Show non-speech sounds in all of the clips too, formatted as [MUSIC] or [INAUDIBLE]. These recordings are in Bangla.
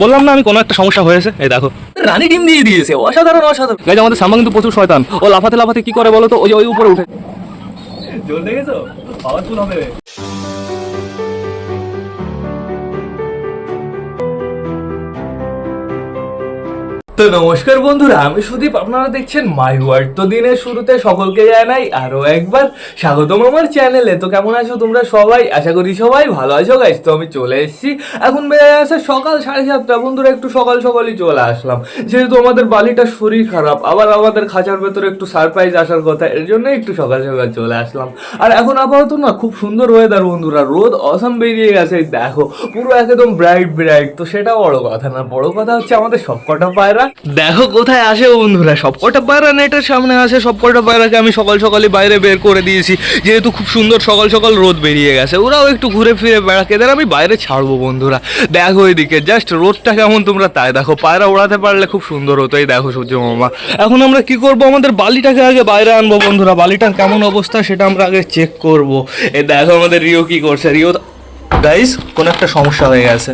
বললাম না আমি কোনো একটা সমস্যা হয়েছে? এই দেখো। রানী ডিম দিয়ে দিয়েছে অসাধারণ অসাধারণ। গাইজ আমাদের সামনে কিন্তু প্রচুর শয়তান। ও লাফাতে লাফাতে কি করে বলো তো? ওই যে ওই উপরে উঠে। জল দেখেছ? পাওয়ারফুল হবে। তো নমস্কার বন্ধুরা, আমি সুদীপ, আপনারা দেখছেন মাই ওয়ার্ড তো দিনের শুরুতে সকলকে জানাই আরও একবার স্বাগতম আমার চ্যানেলে। তো কেমন আছো তোমরা সবাই? আশা করি সবাই ভালো আছো গাইস তো আমি চলে এসেছি। এখন বেজে গেছে সকাল সাড়ে সাতটা। বন্ধুরা, একটু সকাল সকালই চলে আসলাম। যেহেতু আমাদের বালিটার শরীর খারাপ, আবার আমাদের খাঁচার ভেতরে একটু সারপ্রাইজ আসার কথা, এর জন্য একটু সকাল সকাল চলে আসলাম। আর এখন আপাতত না, খুব সুন্দর ওয়েদার বন্ধুরা। রোদ অসম বেরিয়ে গেছে দেখো। পুরো একদম ব্রাইট ব্রাইট তো সেটা বড় কথা না, বড় কথা হচ্ছে আমাদের সবকটা পায়রা দেখো কোথায় আসে বন্ধুরা, সবকটা পায়রা নেটের সামনে আসে, সবকটা পায়রাকে আমি সকাল সকালে বাইরে বের করে দিয়েছি। যেহেতু খুব সুন্দর সকাল সকাল রোদ বেরিয়ে গেছে, ওরাও একটু ঘুরে ফিরে বেড়াকে, এদের আমি বাইরে ছাড়বো বন্ধুরা। দেখো এদিকে জাস্ট রোদটা কেমন তোমরা তাই দেখো, পায়রা ওড়াতে পারলে খুব সুন্দর হতো, এই দেখো সূর্য মামা। এখন আমরা কি করব, আমাদের বালিটাকে আগে বাইরে আনব বন্ধুরা, বালিটার কেমন অবস্থা সেটা আমরা আগে চেক করব। এ দেখো আমাদের রিও কি করছে, রিও গাইস কোনো একটা সমস্যা হয়ে গেছে।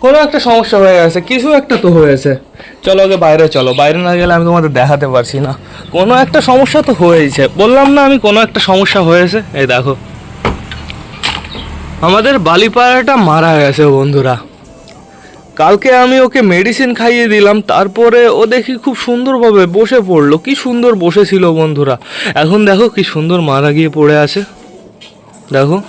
কোনো একটা সমস্যা হয়ে গেছে, কিছু একটা তো হয়েছে। চলো আগে বাইরে, চলো। বাইরে না গেলে আমি তোমাদের দেখাতে পারছি না। কোনো একটা সমস্যা তো হয়েছে। বললাম না আমি কোনো একটা সমস্যা হয়েছে? এই দেখো। আমাদের বালিপাড়াটা মারা গেছে বন্ধুরা। কালকে আমি ওকে মেডিসিন খাইয়ে দিলাম, তারপরে ও দেখি খুব সুন্দরভাবে বসে পড়ল। কি সুন্দর বসেছিল বন্ধুরা। এখন দেখো কি সুন্দর মারা গিয়ে পড়ে আছে। দেখো।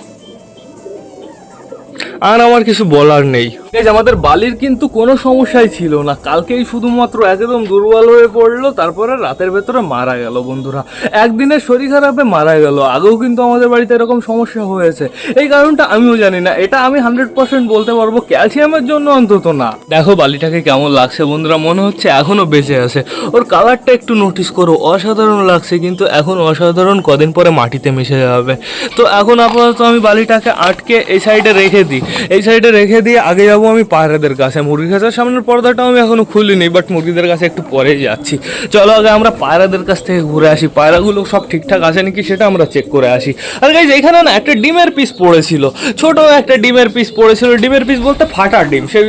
আর আমার কিছু বলার নেই। যে আমাদের বালির কিন্তু কোনো সমস্যাই ছিল না। কালকেই শুধুমাত্র একদম দুর্বল হয়ে পড়ল, তারপরে রাতের ভেতরে মারা গেল বন্ধুরা। একদিনের শরীর খারাপে মারা গেল, আগেও কিন্তু আমাদের বাড়িতে এরকম সমস্যা হয়েছে। এই কারণটা আমিও জানি না, এটা আমি হান্ড্রেড পার্সেন্ট বলতে পারব, ক্যালসিয়ামের জন্য অন্তত না। দেখো বালিটাকে কেমন লাগছে বন্ধুরা, মনে হচ্ছে এখনও বেঁচে আছে। ওর কালারটা একটু নোটিস করো, অসাধারণ লাগছে কিন্তু এখন অসাধারণ কদিন পরে মাটিতে মিশে যাবে। তো এখন আপাতত আমি বালিটাকে আটকে এই সাইডে রেখে দিই। এই সাইডে রেখে দিয়ে আগে যাব আমি পায়রাদের কাছে মুরগি খাঁচার সামনের পর্দাটাও আমি এখনও খুলিনি বাট মুরগিদের কাছে একটু পরেই যাচ্ছি। চলো আগে আমরা পায়রাদের কাছ থেকে ঘুরে আসি, পায়রাগুলো সব ঠিকঠাক আছে নাকি সেটা আমরা চেক করে আসি। আর গাইজ এখানে না একটা ডিমের পিস পড়েছিল, ছোট একটা ডিমের পিস পড়েছিল, ডিমের পিস বলতে ফাটা ডিম, সেই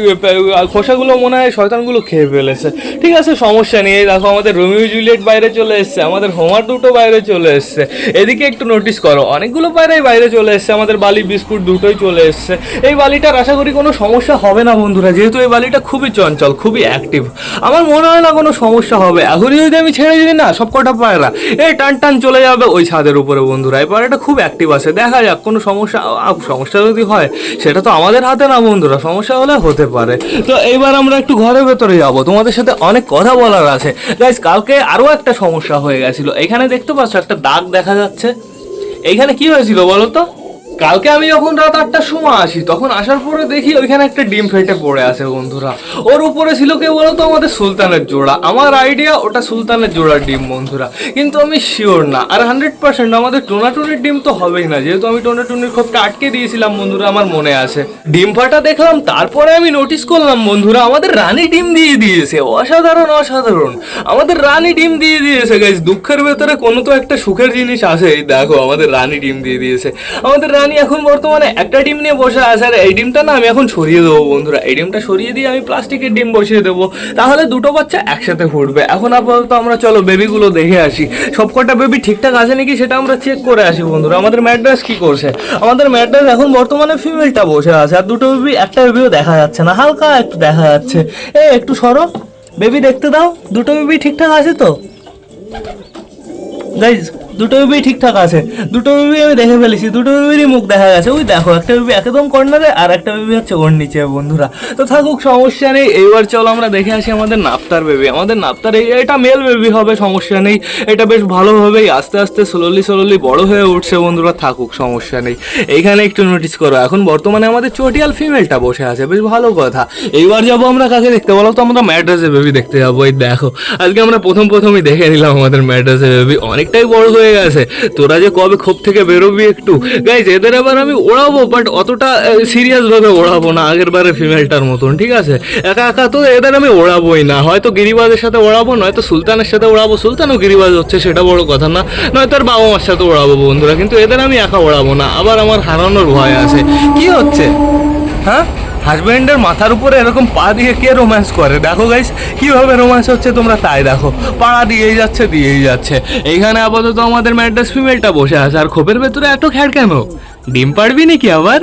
খোসাগুলো মনে হয় শয়তানগুলো খেয়ে ফেলেছে। ঠিক আছে, সমস্যা নেই দেখো আমাদের রোমিও জুলিয়েট বাইরে চলে এসছে, আমাদের হোমার দুটো বাইরে চলে এসছে। এদিকে একটু নোটিস করো, অনেকগুলো পায়রাই বাইরে চলে এসছে, আমাদের বালি, বিস্কুট দুটোই চলে এসছে। এই বালিটার আশা করি কোনো সমস্যা হবে না বন্ধুরা, যেহেতু এই বালিটা খুবই চঞ্চল, খুবই অ্যাক্টিভ আমার মনে হয় না কোনো সমস্যা হবে। এখনই যদি আমি ছেড়ে দিই, না, সব কটা পায়রা। এই টান টান চলে যাবে ওই ছাদের উপরে বন্ধুরা। এই পায়রাটা খুব অ্যাক্টিভ আছে। দেখা যাক, কোনো সমস্যা সমস্যা যদি হয়, সেটা তো আমাদের হাতে না বন্ধুরা। সমস্যা হলে হতে পারে। তো এইবার আমরা একটু ঘরের ভেতরে যাব। তোমাদের সাথে অনেক কথা বলার আছে। গাইজ কালকে আরও একটা সমস্যা হয়ে গেছিল। এখানে দেখতে পাচ্ছ, একটা দাগ দেখা যাচ্ছে। এইখানে কি হয়েছিল বলো তো? কালকে আমি যখন রাত আটটার সময় আসি, তখন আসার পরে দেখি ওইখানে একটা ডিম ফেটে পড়ে আছে বন্ধুরা। ওর উপরে ছিল কে বলতো? আমাদের সুলতানের জোড়া। আমার আইডিয়া ওটা সুলতানের জোড়ার ডিম বন্ধুরা। কিন্তু আমি শিওর না। আর হান্ড্রেড পার্সেন্ট আমাদের টোনাটুনির ডিম তো হবেই না। যেহেতু আমি টোনাটুনির খোপটা আটকে দিয়েছিলাম বন্ধুরা, আমার মনে আছে। ডিম ফাটা দেখলাম, তারপরে আমি নোটিস করলাম বন্ধুরা, আমাদের রানী ডিম দিয়ে দিয়েছে। অসাধারণ অসাধারণ। আমাদের রানী ডিম দিয়ে দিয়েছে গাইজ দুঃখের ভেতরে কোনো তো একটা সুখের জিনিস আছে। দেখো, আমাদের রানী ডিম দিয়ে দিয়েছে। আমাদের রানী এখন বর্তমানে একটা ডিম নিয়ে বসে আছে আর এই ডিমটা না আমি এখন সরিয়ে দেবো বন্ধুরা। এই ডিমটা সরিয়ে দিয়ে আমি প্লাস্টিকের ডিম বসিয়ে দেবো। তাহলে দুটো বাচ্চা একসাথে ফুটবে এখন আপাতত আমরা চলো বেবিগুলো দেখে আসি। সবকটা বেবি ঠিকঠাক আছে নাকি সেটা আমরা চেক করে আসি বন্ধুরা। আমাদের ম্যাড্রাস কি করছে? আমাদের ম্যাড্রাস এখন বর্তমানে ফিমেলটা বসে আছে। আর দুটো বেবি, একটা বেবিও দেখা যাচ্ছে না। হালকা একটু দেখা যাচ্ছে। এ, একটু সরো। বেবি দেখতে দাও। দুটো বেবি ঠিকঠাক আছে তো? গাইজ দুটো বেবি ঠিকঠাক আছে। দুটো বেবি আমি দেখে ফেলেছি, দুটো বেবিরই মুখ দেখা গেছে। ওই দেখো, একটা বেবি একদম কর্নারে আর একটা বেবি হচ্ছে ওর নিচে, বন্ধুরা। তো থাকুক, সমস্যা নেই। এইবার চলো আমরা দেখে আসি আমাদের নাপ্তার বেবি আমাদের নাপ্তার এই এটা মেল বেবি হবে, সমস্যা নেই। এটা বেশ ভালোভাবেই আস্তে আস্তে স্লোলি স্লোলি বড় হয়ে উঠছে, বন্ধুরা। থাকুক, সমস্যা নেই। এইখানে একটু নোটিস করো। এখন বর্তমানে আমাদের চটিয়াল ফিমেলটা বসে আছে, বেশ ভালো কথা। এইবার যাব আমরা কাকে দেখতে? বলো তো, আমরা ম্যাড্রাসে বেবি দেখতে যাব। এই দেখো, আজকে আমরা প্রথম, প্রথমই দেখে নিলাম আমাদের ম্যাড্রাসে বেবি অনেকটাই বড় হয়ে গেছে। তোরা যে কবে ক্ষোভ থেকে বেরোবি একটু? গাইজ এদের আবার আমি ওড়াবো বাট অতটা সিরিয়াসভাবে ওড়াবো না আগের বারে ফিমেলটার মতন, ঠিক আছে? একা একা তো এদের আমি ওড়াবোই না। হয়তো গিরিবাজের সাথে ওড়াবো, নয়তো সুলতানের সাথে ওড়াবো, সুলতানও গিরিবাজ হচ্ছে, সেটা বড় কথা না। নয়তো আর বাবা মার সাথে ওড়াবো বন্ধুরা, কিন্তু এদের আমি একা ওড়াবো না। আবার আমার হারানোর ভয় আছে। কি হচ্ছে? হ্যাঁ? হাজব্যান্ডের মাথার উপরে এরকম পা দিয়ে কে রোম্যান্স করে? দেখো গাইস কীভাবে রোম্যান্স হচ্ছে তোমরা তাই দেখো। পাড়া দিয়েই যাচ্ছে দিয়েই যাচ্ছে। এইখানে আপাতত আমাদের ম্যাড্রাস ফিমেলটা বসে আছে। আর খোপের ভেতরে এত খ্যাড় কেন ডিম পারবি নাকি আবার?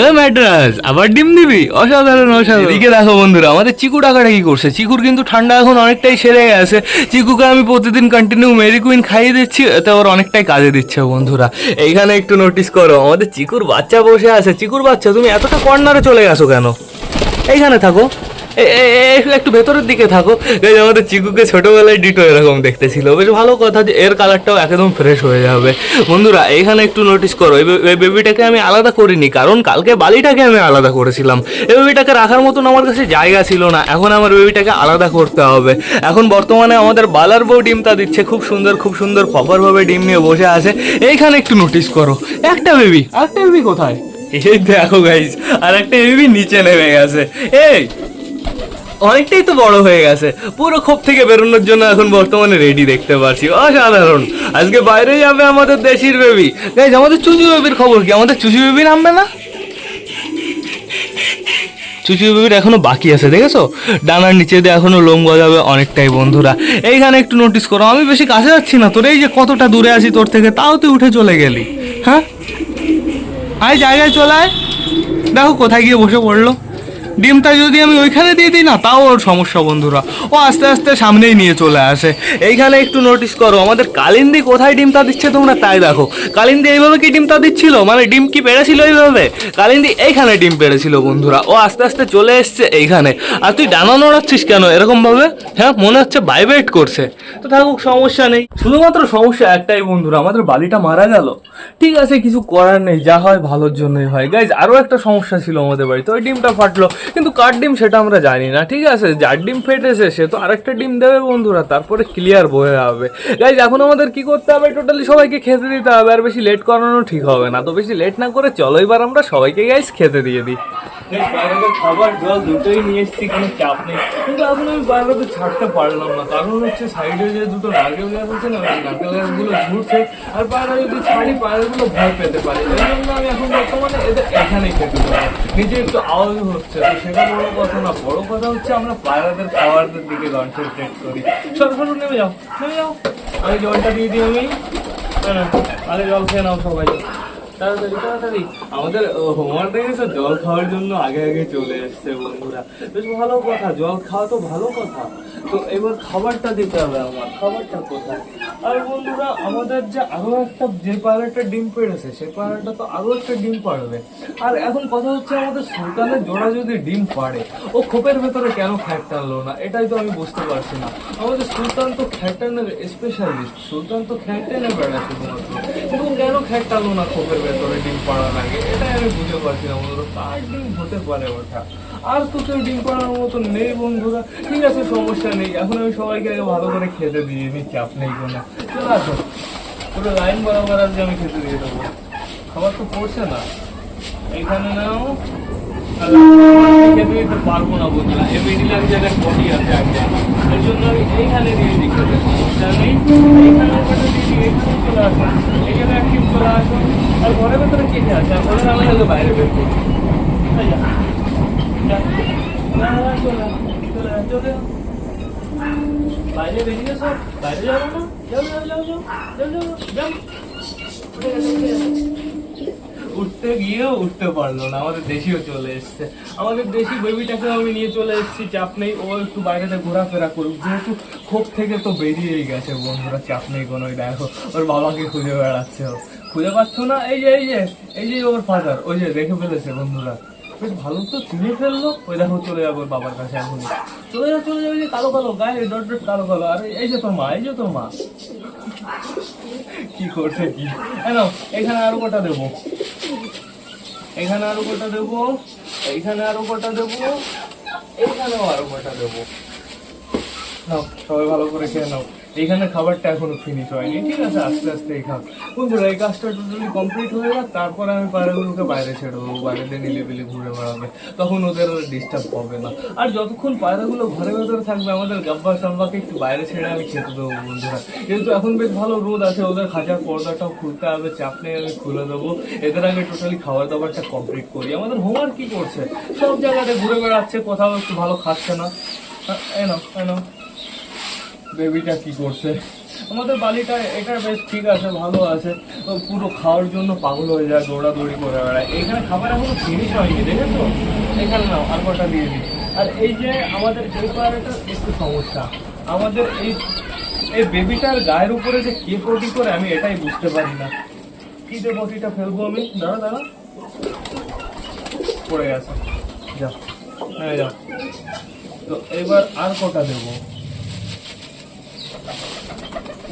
এ ম্যাড্রাস, আবার ডিম দিবি? অসাধারণ অসাধারণ। এদিকে দেখো বন্ধুরা, আমাদের চিকু টাকাটা কি করছে। চিকুর কিন্তু ঠান্ডা এখন অনেকটাই সেরে গেছে। চিকুকে আমি প্রতিদিন কন্টিনিউ মেরি কুইন খাইয়ে দিচ্ছি, এতে ওর অনেকটাই কাজে দিচ্ছে বন্ধুরা। এইখানে একটু নোটিস করো, আমাদের চিকুর বাচ্চা বসে আছে। চিকুর বাচ্চা, তুমি এতটা কর্নারে চলে গেছো কেন? এইখানে থাকো। এ- এ- এ- একটু- একটু ভেতরের দিকে থাকো। এই আমাদের চিকুকে ছোটবেলায় ডিটো এরকম দেখতে ছিল বেশ ভালো কথা যে এর কালারটাও একদম ফ্রেশ হয়ে যাবে। বন্ধুরা এইখানে একটু নোটিস করো, এই বেবিটাকে আমি আলাদা করিনি, কারণ কালকে বালিটাকে আমি আলাদা করেছিলাম। এই বেবিটাকে রাখার মতন আমার কাছে জায়গা ছিল না, এখন আমার বেবিটাকে আলাদা করতে হবে। এখন বর্তমানে আমাদের বালার বউ ডিমটা দিচ্ছে, খুব সুন্দর খুব সুন্দর প্রপারভাবে ডিম নিয়ে বসে আছে। এইখানে একটু নোটিস করো, একটা বেবি আরেকটা বেবি কোথায়? এই দেখো গাইজ আর একটা বেবি নিচে নেমে গেছে। এই অনেকটাই তো বড় হয়ে গেছে। পুরো খোপ থেকে বেরোনোর জন্য এখন বর্তমানে রেডি দেখতে পাচ্ছি অসাধারণ। আজকে বাইরে যাবে আমাদের দেশির বেবি গাইজ আমাদের চুচু বেবির খবর কি? আমাদের চুচু বেবি নামবে না? চুচু বেবির এখনও বাকি আছে, দেখেছ? ডানার নিচে দিয়ে এখনও লোম গজাবে অনেকটাই বন্ধুরা। এইখানে একটু নোটিস করো, আমি বেশি কাছে যাচ্ছি না তোর। এই যে কতটা দূরে আছি তোর থেকে, তাও তুই উঠে চলে গেলি। হ্যাঁ? আয় জায়গায় চলে আয়। দেখো কোথায় গিয়ে বসে পড়ল। ডিমটা যদি আমি ওইখানে দিয়ে দিই না, তাও ওর সমস্যা বন্ধুরা। ও আস্তে আস্তে সামনেই নিয়ে চলে আসে। এইখানে একটু নোটিস করো, আমাদের কালিন্দি কোথায় ডিমটা দিচ্ছে তোমরা তাই দেখো। কালিন্দি এইভাবে কি ডিমটা দিচ্ছিল? মানে ডিম কি পেড়েছিল এইভাবে? কালিন্দি এইখানে ডিম পেড়েছিল বন্ধুরা। ও আস্তে আস্তে চলে এসছে এইখানে। আর তুই ডানা নড়াচ্ছিস কেন এরকমভাবে? হ্যাঁ মনে হচ্ছে ভাইব্রেট করছে। তো থাকুক, সমস্যা নেই। শুধুমাত্র সমস্যা একটাই বন্ধুরা, আমাদের বালিটা মারা গেল। ঠিক আছে, কিছু করার নেই, যা হয় ভালোর জন্যই হয়। গাইজ আরও একটা সমস্যা ছিল আমাদের বাড়িতে, ওই ডিমটা ফাটলো। কিন্তু কার ডিম সেটা আমরা জানি না, ঠিক আছে? যার ডিম ফেটেছে, সে তো আরেকটা ডিম দেবে বন্ধুরা, তারপরে ক্লিয়ার বয়ে হবে গাইজ এখন আমাদের কি করতে হবে? টোটালি সবাইকে খেতে দিতে হবে, আর বেশি লেট করানো ঠিক হবে না। তো বেশি লেট না করে চলো, এবার আমরা সবাইকে গাইজ খেতে দিয়ে দিই। বাইরের খাবার, জল দুটোই নিয়ে এসেছি, কোনো চাপ নেই। কিন্তু এখন আমি বাইরে তো ছাড়তে পারলাম না। কারণ হচ্ছে সাইডে যে দুটো নারকেল গাছ আছে না, ওই নারকেল গাছগুলো ঘুরছে আর পায়রা যদি ছাড়ি পায়রাগুলো ভয় পেতে পারে। এই জন্য আমি এখন বর্তমানে এদের এখানেই খেতে পারি। নিচে একটু আওয়াজ হচ্ছে, তো সেটা বড় কথা না। বড় কথা হচ্ছে আমরা পায়রাদের খাবারদের দিকে কনসেন্ট্রেট করি। সরো সরো নেমে যাও নেমে যাও। আমি জলটা দিয়ে দিই, আমি। না আরে জল খেয়ে নাও সবাই। তাড়াতাড়ি তাড়াতাড়ি। আমাদের হোমওয়ার্ক দেখেছ জল খাওয়ার জন্য আগে আগে চলে এসছে বন্ধুরা। বেশ ভালো কথা, জল খাওয়া তো ভালো কথা। তো এবার খাবারটা দিতে হবে আমার, খাবারটা কোথায়? আর বন্ধুরা, আমাদের যে আরও একটা, যে পায়রাটা ডিম পেড়েছে সেই পায়রাটা তো আরও একটা ডিম পাড়বে। আর এখন কথা হচ্ছে আমাদের সুলতানের জোড়া যদি ডিম পাড়ে, ও খোপের ভেতরে কেন খ্যাট টানলো না? এটাই তো আমি বুঝতে পারছি না। আমাদের সুলতান তো খ্যাট টানের স্পেশালিস্ট সুলতান তো খ্যাট টেনে বেড়ায় শুধুমাত্র। কিন্তু কেন খ্যাট টানলো না খোপের ভেতরে? পাড়ার আগে আমি বুঝতে পারছি আর তো কেউ ডিম পাড়ানোর মতো নেই বন্ধুরা। ঠিক আছে, সমস্যা নেই। এখন আমি সবাইকে আগে ভালো করে খেতে দিয়ে দিই চাপ নেই কোনো। আসো। পুরো লাইন বরাবর আজকে আমি খেতে দিয়ে দেবো। খাবার তো পড়ছে না। এইখানে নাও। খেতে পারব না বন্ধুরা। এই মিডিল বডি আছে এর জন্য আমি এইখানে দিয়ে দিই খেতে। এইখানে এইখানে চলে আসুন এইখানে একটিভ চলে আর ঘরের ভেতরে কে আছে? আর ঘরের আগে বাইরে বের করছি। বাইরে বেরিয়ে সব বাইরে যাব না? যাও যাও যাও যাও যাও যাও যাও উঠে গেছে, উঠে গেছে। উঠতে গিয়েও উঠতে পারল না, আমাদের দেশিও চলে এসছে। আমাদের দেশি বেবিটাকে আমি নিয়ে চলে এসেছি, চাপ নেই, ও একটু বাইরেতে ঘোরাফেরা করুক, যেহেতু খোপ থেকে তো বেরিয়েই গেছে বন্ধুরা, চাপ নেই কোনো দেখো, ওর বাবাকে খুঁজে বেড়াচ্ছে খুঁজে পাচ্ছ না? এই যে এই যে এই যে ওর ফাদার ওই যে দেখে ফেলেছে বন্ধুরা। বেশ ভালো তো চিনে ফেলল। ওই দেখো, চলে যাব বাবার কাছে এখন। চলে যাও, চলে যাবে যে কালো কালো, গায়ে ডট ডট কালো কালো। আর, এই যে তোর মা এই যে তোর মা কি করছে, কি? কেন এখানে আরও কটা দেবো। এখানে আরও কটা দেবো এইখানে আরও কটা দেবো, এখানেও আরও কটা দেবো। নাও, সবাই ভালো করে খেয়ে নাও। এইখানে খাবারটা এখনও ফিনিশ হয়নি, ঠিক আছে? আস্তে আস্তে এই খাও। বন্ধুরা, এই কাজটা টোটালি কমপ্লিট হয়ে যাক, তারপরে আমি পায়রাগুলোকে বাইরে ছেড়ে দেবো, বাইরেতে নিলেবিলি ঘুরে বেড়াবে। তখন ওদের ডিস্টার্ব হবে না। আর যতক্ষণ পায়রাগুলো ঘরে ভেতরে থাকবে, আমাদের গাব্বা সাম্বাকে একটু বাইরে ছেড়ে আমি খেতে দেবো, বন্ধুরা। কিন্তু এখন বেশ ভালো রোদ আছে, ওদের খাঁচার পর্দাটাও খুলতে হবে, চাপ নেই, আমি খুলে দেবো। এদের আগে টোটালি খাবার দাবারটা কমপ্লিট করি। আমাদের হোমওয়ার্ক কি করছে? সব জায়গাতে ঘুরে বেড়াচ্ছে, কোথাও একটু ভালো খাচ্ছে না। এনো এনো বেবিটা কি করছে? আমাদের বালিটা, এটা বেশ ঠিক আছে, ভালো আছে। পুরো খাওয়ার জন্য পাগল হয়ে যায়, দৌড়াদৌড়ি করে বেড়ায়। এখানে খাবার এখনও ফিনিশ হয়নি, দেখেছ? এখানে নাও, আর কটা দিয়ে দিই। আর এই যে আমাদের এই পাড়াটার একটু সমস্যা। আমাদের এই এই বেবিটার গায়ের উপরে যে কে পটি করে আমি এটাই বুঝতে পারি না। কি যে পটিটা ফেলব আমি? দাঁড়া দাঁড়া। পড়ে গেছে। যা হ্যাঁ যা। তো এবার আর কটা দেবো?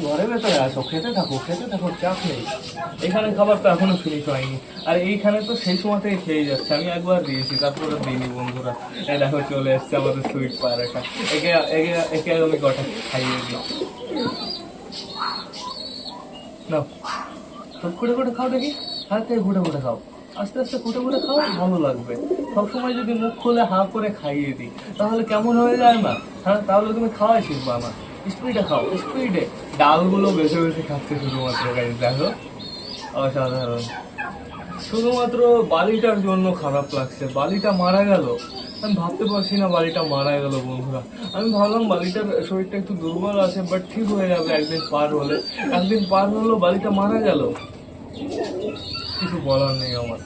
ঘরের ভেতরে আসো, খেতে থাকো খেতে থাকো চাপ নেই এখানে খাবার তো এখনও ফিনিশ হয়নি। আর এইখানে তো সেই খেয়ে যাচ্ছে। আমি একবার দিয়েছি, তারপরে দিইনি বন্ধুরা। দেখো, চলে এসছে আমাদের সুইট পায়রাটা। একে একে একে আমি কটা খাইয়ে দিই। সব খুঁটে খুঁটে খাও দেখি। হাত খুঁটে খুঁটে খাও। আস্তে আস্তে খুঁটে খুঁটে খাও, ভালো লাগবে। সবসময় যদি মুখ খুলে হাঁ করে খাইয়ে দিই, তাহলে কেমন হয়ে যায় না হ্যাঁ তাহলে তুমি খাওয়াই শিখবা না স্পিডে খাও স্পিডে ডালগুলো বেছে বেছে খাচ্ছে শুধুমাত্র গাড়ি দেখো। অসাধারণ। শুধুমাত্র বালিটার জন্য খারাপ লাগছে। বালিটা মারা গেল। আমি ভাবতে পারছি না বালিটা মারা গেল, বন্ধুরা। আমি ভাবলাম বালিটার শরীরটা একটু দুর্বল আছে বাট ঠিক হয়ে যাবে, একদিন পার হলে। একদিন পার হলো, বালিটা মারা গেল। কিছু বলার নেই আমার।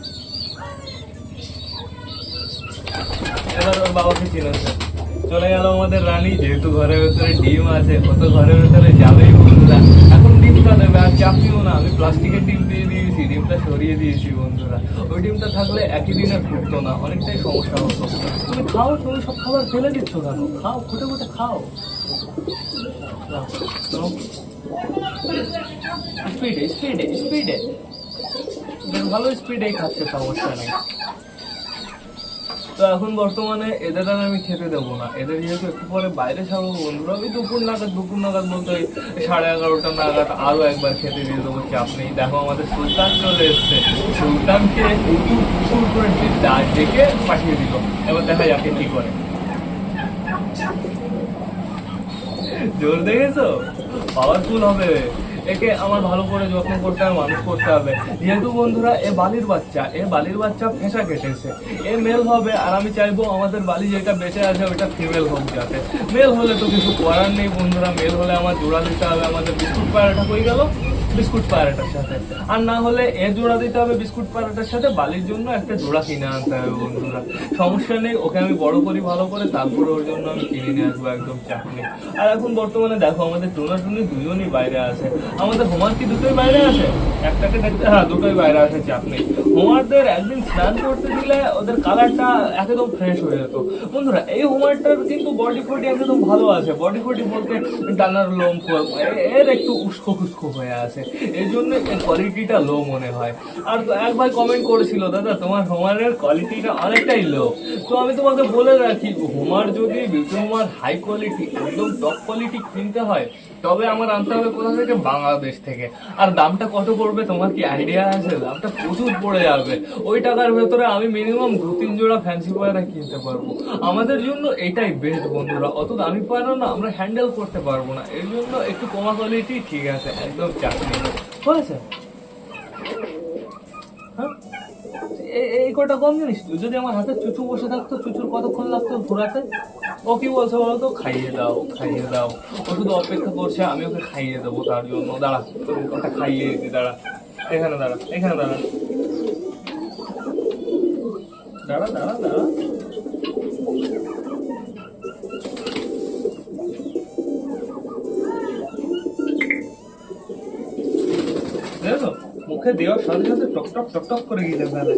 এবার ওর বাবাকে চিনেছে। চলে গেল আমাদের রানী, যেহেতু ঘরের ভেতরে ডিম আছে ও তো ঘরের ভেতরে যাবেই বন্ধুরা। এখন ডিমটা দেবে আর চাপিও না, আমি প্লাস্টিকের ডিম দিয়ে দিয়েছি, ডিমটা সরিয়ে দিয়েছি বন্ধুরা। ওই ডিমটা থাকলে একই দিনে ফুটতো না, অনেকটাই সমস্যা হতো। তুমি খাও, তুমি সব খাবার ফেলে দিচ্ছ কেন? খাও, ফুটে ফুটে খাও। স্পিডে স্পিডে স্পিডে। ভালো স্পিডেই খাচ্ছে, সমস্যা নেই। তো এখন বর্তমানে এদের আর আমি খেতে দেবো না। এদের যেহেতু একটু পরে বাইরে ছাড়বো বন্ধুরা, আমি দুপুর নাগাদ দুপুর নাগাদ বলতে ওই সাড়ে এগারোটা নাগাদ আরও একবার খেতে দিয়ে দেবো চাপ নেই দেখো আমাদের সুলতান চলে এসছে। সুলতানকে কুকুর কুকুর করে ডাক ডেকে পাঠিয়ে দিল। এবার দেখা যাকে কি করে। জোর দেখেছ? পাওয়ারফুল হবে। একে আমার ভালো করে যত্ন করতে হবে মানুষ করতে হবে। যেহেতু বন্ধুরা, এ বালির বাচ্চা, এ বালির বাচ্চা ফেঁসা কেটেছে। এ মেল হবে, আর আমি চাইব আমাদের বালি যেটা বেঁচে আছে, ওইটা ফিমেল হোক যাতে। মেল হলে তো কিছু করার নেই বন্ধুরা মেল হলে আমার জোড়া দিতে হবে, আমাদের বিস্কুট পায়রাটা হয়ে গেল? বিস্কুট পায়রাটার সাথে। আর না হলে এ জোড়া দিতে হবে বিস্কুট পায়রাটার সাথে, বালির জন্য একটা জোড়া কিনে আনতে হবে বন্ধুরা। সমস্যা নেই, ওকে আমি বড় করি, ভালো করে, তারপরে ওর জন্য আমি কিনে নিয়ে আসব একদম নেই আর এখন বর্তমানে দেখো, আমাদের টোনা টুনি দুজনই বাইরে আছে। আমাদের হোমার কি দুটোই বাইরে আছে? একটাকে দেখতে হ্যাঁ দুটোই বাইরে আছে চাপ নেই হোমারদের একদিন স্নান করতে দিলে ওদের কালারটা একদম ফ্রেশ হয়ে যেত। বন্ধুরা, এই হোমারটার কিন্তু বডি ফডি একদম ভালো আছে। বডি ফডি বলতে ডানার লোম এর একটু উস্কো খুস্কো হয়ে আছে। এই জন্য কোয়ালিটিটা লো মনে হয়। আর এক ভাই কমেন্ট করেছিল, দাদা, তোমার হোমারের কোয়ালিটিটা অনেকটাই লো তো আমি তোমাকে বলে রাখি হোমার যদি বিউটি হোমার হাই কোয়ালিটি একদম টপ কোয়ালিটি কিনতে হয় তবে আমার আনতে হবে কোথা থেকে? বাংলাদেশ থেকে। আর দামটা কত পড়বে? তোমার কি আইডিয়া আছে? দামটা প্রচুর পড়ে যাবে। ওই টাকার ভেতরে আমি মিনিমাম দু, তিন জোড়া ফ্যান্সি পায়রা কিনতে পারব। আমাদের জন্য এটাই বেস্ট বন্ধুরা। অত দামি পায়রা না, আমরা হ্যান্ডেল করতে পারব না। এর জন্য একটু কমা কোয়ালিটি ঠিক আছে, একদম চাকরি হয়েছে? হ্যাঁ? এই কটা কম জানিস তুই? যদি আমার হাতে চুচু বসে থাকতো, চুচুর কতক্ষণ লাগতো ঘোরাতে? ও কি বলছে বলতো খাইয়ে দাও খাইয়ে দাও। ও শুধু অপেক্ষা করছে, আমি ওকে খাইয়ে দেবো তার জন্য। দাঁড়া, ওটা খাইয়ে দিতে দাঁড়া। এখানে দাঁড়া এখানে দাঁড়া। দাঁড়া দাঁড়া দাঁড়া। মুখে দেওয়ার সাথে সাথে টক টক টক টক করে গিলে ফেলে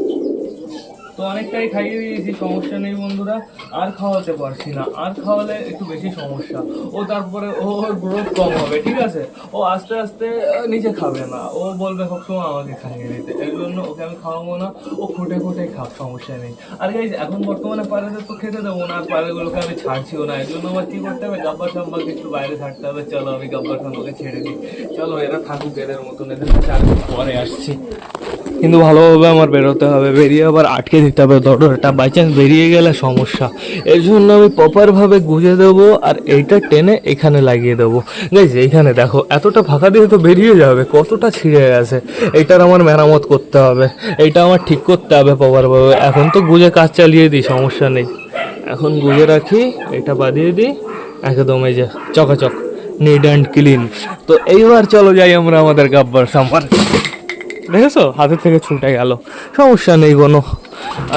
তো অনেকটাই খাইয়ে দিয়েছি, সমস্যা নেই বন্ধুরা। আর খাওয়াতে পারছি না, আর খাওয়ালে একটু বেশি সমস্যা। ও তারপরে ও ওর গ্রোথ কম হবে, ঠিক আছে? ও আস্তে আস্তে নিজে খাবে না। ও বলবে, সবসময় আমাকে খাইয়ে দিতে। এর জন্য ওকে আমি খাওয়াবো না। ও খুঁটে খুঁটে খাক, সমস্যা নেই। আর গাইজ এখন বর্তমানে পায়রাদের তো খেতে দেবো না, আর পায়রাগুলোকে আমি ছাড়ছিও না। এর জন্য আমার কী করতে হবে? গাব্বার সাব্বাকে একটু বাইরে থাকতে হবে। চলো আমি গাব্বার সাব্বাকে ছেড়ে দিই। চলো এরা থাকুক, এদের মতন এদের কাছে পরে আসছি। কিন্তু ভালোভাবে আমার বেরোতে হবে। বেরিয়ে আবার আটকে দিতে হবে দরজাটা। বাই চান্স বেরিয়ে গেলে সমস্যা। এর জন্য আমি প্রপারভাবে গুঁজে দেবো আর এইটা টেনে এখানে লাগিয়ে দেবো। গাইজ এইখানে দেখো, এতটা ফাঁকা দিয়ে তো বেরিয়ে যাবে, কতটা ছিঁড়ে গেছে। এইটার আমার মেরামত করতে হবে। এইটা আমার ঠিক করতে হবে প্রপারভাবে এখন তো গুজে কাজ চালিয়ে দিই, সমস্যা নেই। এখন গুজে রাখি, এটা বাদিয়ে দিই, একদম এই যে চকাচক নিড অ্যান্ড ক্লিন তো এইবার চলো যাই আমরা আমাদের গাব্বার সাম্বার। দেখেছ? হাতের থেকে ছুটে গেল। সমস্যা নেই কোনো।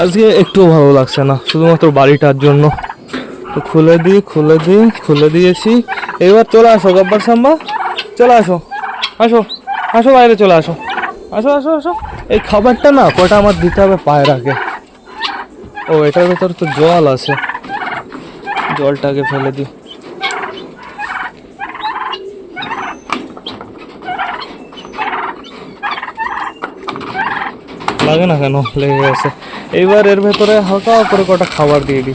আজকে একটু ভালো লাগছে না, শুধুমাত্র বাড়িটার জন্য। তো খুলে দিই খুলে দিই, খুলে দিয়েছি। এবার চলে আসো, গব্বর সাম্বা। চলে আসো। আসো আসো বাইরে চলে আসো। আসো আসো আসো। এই খাবারটা না, কটা আমার দিতে হবে পায়রাকে ও, এটার ভেতর তো জল আছে। জলটাকে ফেলে দিই। লাগে না কেন? লেগে গেছে। এইবার এর ভেতরে হালকা করে কটা খাবার দিয়ে দিই।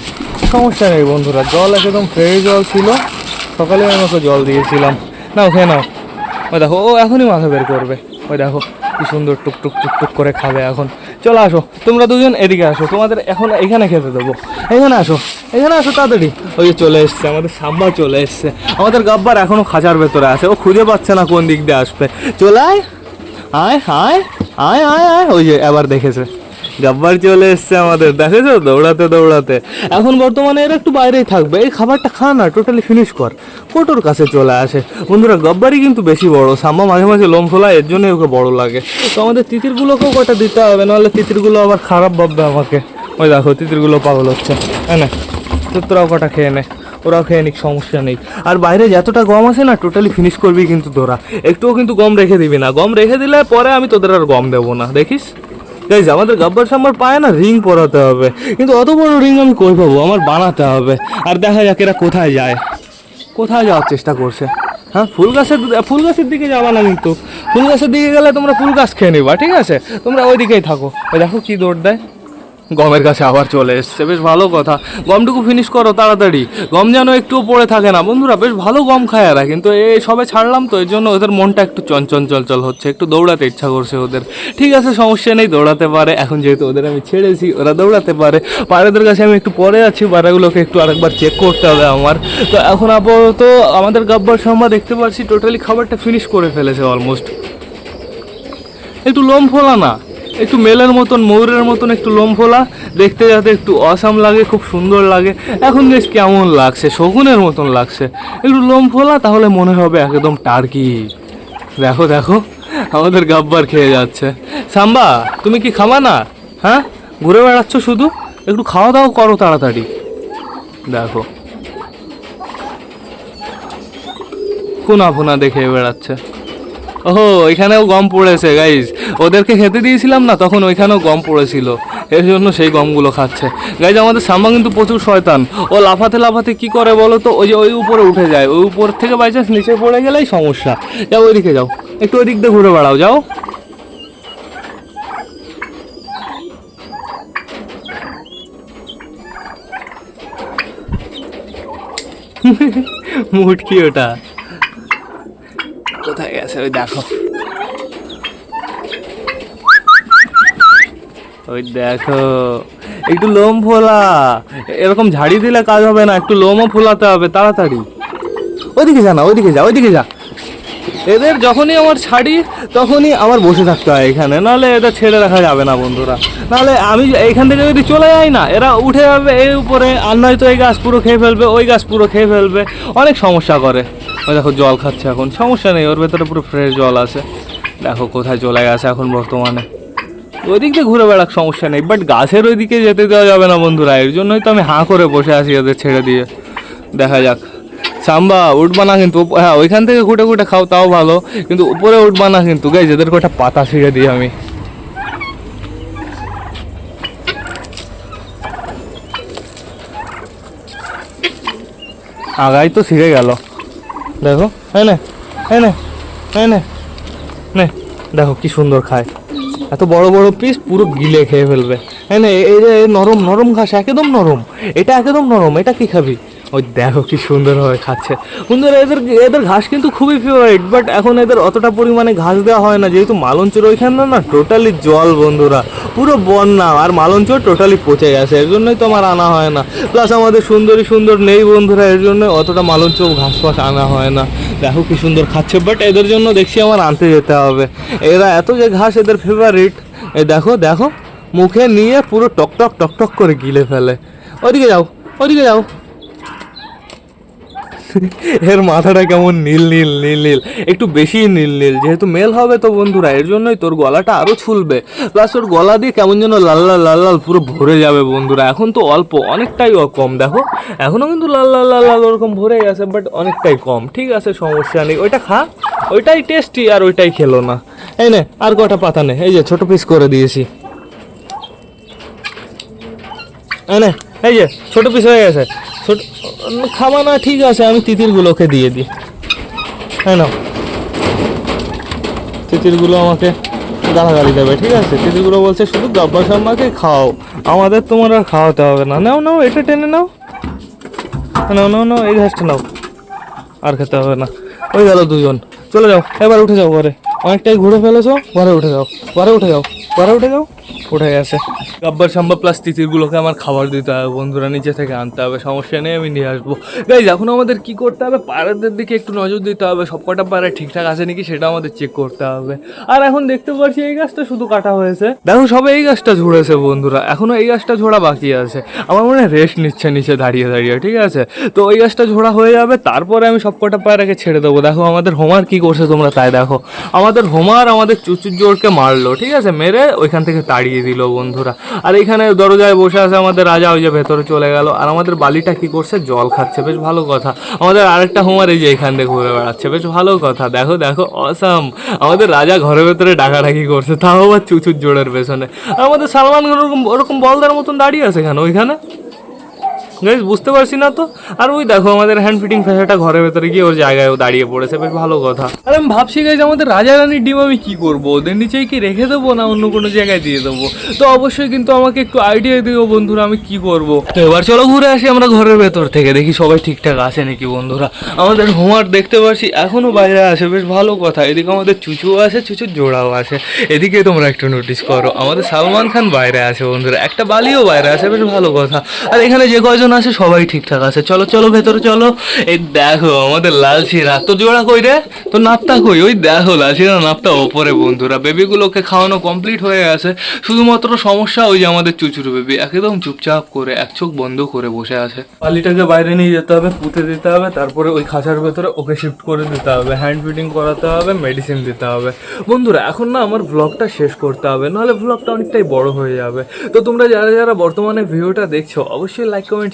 সমস্যা নেই বন্ধুরা, জল একদম ফ্রেশ জল ছিল। সকালে আমি ওকে জল দিয়েছিলাম। নাও, খেয়ে নাও। ওই দেখো, ও এখনই মাথা বের করবে। ওই দেখো, কি সুন্দর টুক টুক টুক টুক করে খাবে এখন। চলো আসো, তোমরা দুজন এদিকে আসো, তোমাদের এখন এখানে খেতে দেবো। এখানে আসো এখানে আসো তাড়াতাড়ি। ওই যে চলে এসছে, আমাদের সাম্বা চলে এসছে। আমাদের গাব্বার এখনও খাঁচার ভেতরে আছে, ও খুঁজে পাচ্ছে না কোন দিক দিয়ে আসবে। চলে আয়। আয় আয়। আয় আয় আয়, ওই যে এবার দেখেছে। গাব্বার চলে এসছে আমাদের, দেখেছ? দৌড়াতে দৌড়াতে। এখন বর্তমানে এরা একটু বাইরেই থাকবে। এই খাবারটা খা না টোটালি ফিনিশ কর। কোটোর কাছে চলে আসে। বন্ধুরা, গব্বারই কিন্তু বেশি বড়। সাম্মা মাঝে মাঝে লোম ফোলা এর জন্যই ওকে বড় লাগে। তো আমাদের তিতিরগুলোকেও কটা দিতে হবে, নাহলে তিতিরগুলো আবার খারাপ ভাববে আমাকে। ওই দেখো, তিতিরগুলো পাগল হচ্ছে। হ্যাঁ না তোরাও কটা খেয়ে নে। ওরাও খেয়ে নিক, সমস্যা নেই। আর বাইরে যতটা গম আছে না টোটালি ফিনিশ করবি কিন্তু তোরা। একটুও কিন্তু গম রেখে দিবি না। গম রেখে দিলে পরে আমি তোদের আর গম দেবো না। দেখিস? গাইজ আমাদের গাব্বার সাম্বার পায়ে না রিং পরাতে হবে। কিন্তু অত বড় রিং আমি কই পাবো? আমার বানাতে হবে। আর দেখা যাক এরা কোথায় যায়। কোথায় যাওয়ার চেষ্টা করছে? হ্যাঁ ফুল গাছের ফুল গাছের দিকে যাবা না কিন্তু। ফুল গাছের দিকে গেলে তোমরা ফুল গাছ খেয়ে নিবা, ঠিক আছে? তোমরা ওই দিকেই থাকো। ওই দেখো কি দৌড় দেয়। গমের কাছে আবার চলে এসছে। বেশ ভালো কথা। গমটুকু ফিনিশ করো তাড়াতাড়ি। গম যেন একটুও পড়ে থাকে না। বন্ধুরা, বেশ ভালো গম খায় এরা, কিন্তু এই সবে ছাড়লাম তো, এর জন্য ওদের মনটা একটু চঞ্চল চঞ্চল হচ্ছে, একটু দৌড়াতে ইচ্ছা করছে ওদের। ঠিক আছে, সমস্যা নেই, দৌড়াতে পারে। এখন যেহেতু ওদের আমি ছেড়েছি, ওরা দৌড়াতে পারে। পায়রাদের কাছে আমি একটু পরে আছি পায়রাগুলোকে একটু আরেকবার চেক করতে হবে আমার। তো এখন আপাতত আমাদের গাব্বার সম্মা দেখতে পাচ্ছি টোটালি খাবারটা ফিনিশ করে ফেলেছে অলমোস্ট একটু লোম ফোলা না একটু মেলের মতন, ময়ূরের মতন একটু লোম ফোলা দেখতে যাতে একটু অসাম লাগে, খুব সুন্দর লাগে। এখন বেশ কেমন লাগছে শকুনের মতন লাগছে। একটু লোম ফোলা তাহলে মনে হবে একদম টার্কি। দেখো দেখো, আমাদের গাব্বার খেয়ে যাচ্ছে। সাম্বা, তুমি কি খাবা না? হ্যাঁ? ঘুরে বেড়াচ্ছ শুধু? একটু খাওয়া দাওয়া করো তাড়াতাড়ি। দেখো। ফুনা ফুনা দেখে বেড়াচ্ছে। ওহো, এখানেও গম পড়েছে গাইজ ওদেরকে খেতে দিয়েছিলাম না, তখন ওইখানেও গম পড়েছিল। এর জন্য সেই গমগুলো খাচ্ছে। গাইজ আমাদের সাম্বা কিন্তু প্রচুর শয়তান। ও লাফাতে লাফাতে কি করে বলো তো? ওই যে ওই উপরে উঠে যায়। ওই উপর থেকে বাই চান্স নিচে পড়ে গেলেই সমস্যা। যাও ওইদিকে যাও। একটু ওই দিক দিয়ে ঘুরে বেড়াও, যাও। [LAUGHS] মুটকি ওটা। কোথায় গেছে? ওই দেখো। ওই দেখো। একটু লোম ফোলা। এরকম ঝাড়ি দিলে কাজ হবে না, একটু লোমও ফোলাতে হবে, তাড়াতাড়ি। ওইদিকে যা না ওইদিকে যা ওইদিকে যা। এদের যখনই আমার ছাড়ি তখনই আমার বসে থাকতে হয় এখানে। নাহলে এদের ছেড়ে রাখা যাবে না, বন্ধুরা। নাহলে আমি এইখান থেকে যদি চলে যাই না, এরা উঠে যাবে এই উপরে, আর নয়তো এই গাছ পুরো খেয়ে ফেলবে, ওই গাছ পুরো খেয়ে ফেলবে। অনেক সমস্যা করে। ও দেখো জল খাচ্ছে এখন, সমস্যা নেই, ওর ভেতরে পুরো ফ্রেশ জল আছে। দেখো কোথায় চলে গেছে এখন বর্তমানে। ওইদিক দিয়ে ঘুরে বেড়াক, সমস্যা নেই বাট গাছের ওইদিকে যেতে দেওয়া যাবে না বন্ধুরা, এর জন্যই তো আমি হাঁ করে বসে আছি ওদের ছেড়ে দিয়ে। দেখা যাক। সাম্বা উঠবা না কিন্তু হ্যাঁ ওইখান থেকে ঘুটে ঘুটে খাও, তাও ভালো, কিন্তু উপরে উঠবা না কিন্তু গাই যেদের কটা পাতা ছিঁড়ে দিই আমি। আগাই তো ছিঁড়ে গেল। দেখো হ্যাঁ না হ্যাঁ না হ্যাঁ না দেখো কি সুন্দর খায়। এত বড় বড় পিস পুরো গিলে খেয়ে ফেলবে। হ্যাঁ না, এই যে নরম নরম ঘাস, একদম নরম। এটা একদম নরম, এটা কি খাবি? ওই দেখো কি সুন্দরভাবে খাচ্ছে। বন্ধুরা, এদের এদের ঘাস কিন্তু খুবই ফেভারিট বাট এখন এদের অতটা পরিমাণে ঘাস দেওয়া হয় না। যেহেতু মালঞ্চের ওইখানে না টোটালি জল বন্ধুরা, পুরো বন্যা, আর মালঞ্চর টোটালি পচে গেছে, এর জন্যই তো আমার আনা হয় না। প্লাস আমাদের সুন্দরী সুন্দর নেই বন্ধুরা, এর জন্য অতটা মালঞ্চ ঘাস ফাস আনা হয় না। দেখো কি সুন্দর খাচ্ছে বাট এদের জন্য দেখছি আমার আনতে যেতে হবে। এরা এত যে ঘাস এদের ফেভারিট এ দেখো দেখো, মুখে নিয়ে পুরো টক টক টক টক করে গিলে ফেলে। ওদিকে যাও ওদিকে যাও। এর মাথাটা কেমন নীল নীল নীল নীল। একটু বেশি নীল নীল। যেহেতু মেল হবে তো বন্ধুরা, এর জন্যই তোর গলাটা আরও ছুলবে। প্লাস ওর গলা দিয়ে কেমন যেন লাল লাল লাল লাল পুরো ভরে যাবে বন্ধুরা। এখন তো অল্প, অনেকটাই কম, দেখো। এখনও কিন্তু লাল লাল লাল লাল ওরকম ভরে গেছে বাট অনেকটাই কম। ঠিক আছে, সমস্যা নেই। ওইটা খা। ওইটাই টেস্টি আর ওইটাই খেলো না। এই নে, আর কটা পাতা নে। এই যে, ছোট পিস করে দিয়েছি। এই নে, এই যে, ছোট পিস হয়ে গেছে। ছোট খাওয়া না ঠিক আছে, আমি তিতিরগুলোকে দিয়ে দিই। হ্যাঁ না তিতিরগুলো আমাকে গালাগালি দেবে, ঠিক আছে? তিতিরগুলো বলছে, শুধু গাব্বা সাম্মাকে খাও, আমাদের তোমার আর খাওয়াতে হবে না। নাও নাও, এটা টেনে নাও। নাও নাও নাও, এই ঘাসটা নাও। আর খেতে হবে না। ওই গেল দুজন। চলে যাও, এবার উঠে যাও ঘরে। অনেকটাই ঘুরে ফেলেছো? ঘরে উঠে যাও। ঘরে উঠে যাও। ঘরে উঠে যাও। উঠে গেছে। গাব্বার সাম্বা প্লাস তিতিরগুলোকে আমার খাবার দিতে হবে, বন্ধুরা। নিচে থেকে আনতে হবে, সমস্যা নেই, আমি নিয়ে আসব। গাইজ এখন আমাদের কি করতে হবে? পাড়াদের দিকে একটু নজর দিতে হবে। সবকটা পাড়া ঠিকঠাক আছে নাকি সেটা আমাদের চেক করতে হবে। আর এখন দেখতে পাচ্ছি এই গাছটা শুধু কাটা হয়েছে। দেখো, সবে এই গাছটা ঝুড়েছে, বন্ধুরা। এখনও এই গাছটা ঝোড়া বাকি আছে। আমার মনে হয় রেস্ট নিচ্ছে নিচে দাঁড়িয়ে দাঁড়িয়ে, ঠিক আছে? তো ওই গাছটা ঝোড়া হয়ে যাবে। তারপরে আমি সবকটা পায়রাকে ছেড়ে দেবো। দেখো, আমাদের হোমার কি করছে তোমরা তাই দেখো। আমাদের হোমার আমাদের চুচুর জোরকে মারলো, ঠিক আছে? মেরে ওইখান থেকে তাড়িয়ে দিল বন্ধুরা। আর এখানে দরজায় বসে আছে আমাদের রাজা, ওই যে ভেতরে চলে গেল। আর আমাদের বালিটা কি করছে? জল খাচ্ছে, বেশ ভালো কথা। আমাদের আরেকটা হোমার এই যে এখান থেকে ঘুরে বেড়াচ্ছে, বেশ ভালো কথা। দেখো দেখো অসাম আমাদের রাজা ঘরের ভেতরে ডাকাডাকি করছে, তাও আবার চুচুর জোড়ের পেছনে। আর আমাদের সালমান ওরকম ওরকম বলদার মতন দাঁড়িয়ে আছে কেন? ওইখানে? গাইজ বুঝতে পারছি না তো। আর ওই দেখো আমাদের হ্যান্ড ফিটিং ফ্যাশাটা ঘরের ভেতরে গিয়ে ওর জায়গায় দাঁড়িয়ে পড়েছে, বেশ ভালো কথা। আর আমি ভাবছি গাইজ আমাদের রাজা রানীর ডিম আমি কি করব? ওদের নিচেই কি রেখে দেবো না অন্য কোনো জায়গায় দিয়ে দেবো? তো অবশ্যই কিন্তু আমাকে একটু আইডিয়া দিও বন্ধুরা, আমি কি করব? তো এবার চলো ঘুরে আসি আমরা ঘরের ভেতর থেকে, দেখি সবাই ঠিকঠাক আছে নাকি বন্ধুরা? আমাদের হোমওয়ার্ক দেখতে পাচ্ছি এখনও বাইরে আছে, বেশ ভালো কথা। এদিকে আমাদের চুচুও আছে, চুচুর জোড়াও আছে। এদিকে তোমরা একটু নোটিস করো, আমাদের সালমান খান বাইরে আছে বন্ধুরা, একটা বালিও বাইরে আছে, বেশ ভালো কথা। আর এখানে যে কয়জন আছে, সবাই ঠিকঠাক আছে। চলো চলো, ভেতরে চলো। এই দেখো, আমাদের লাল শিরা তো জোড়া কই রে? তো নাপটা কই? ওই দেখো লাল শিরা নাপটা ওপরে, বন্ধুরা। বেবিগুলোকে খাওয়ানো কমপ্লিট হয়ে গেছে। শুধুমাত্র সমস্যা ওই যে আমাদের চুচুর বেবি। একদম চুপচাপ করে, এক চোখ বন্ধ করে বসে আছে। পালিটাকে বাইরে নিয়ে যেতে হবে, পুঁতে দিতে হবে, তারপরে ওই খাঁচার ভেতরে ওকে শিফট করে দিতে হবে। হ্যান্ড ফিটিং করাতে হবে মেডিসিন দিতে হবে। বন্ধুরা, এখন না আমার ভ্লগটা শেষ করতে হবে, নাহলে ভ্লগটা অনেকটাই বড় হয়ে যাবে। তো তোমরা যারা যারা বর্তমানে ভিডিওটা দেখছ, অবশ্যই লাইক কমেন্ট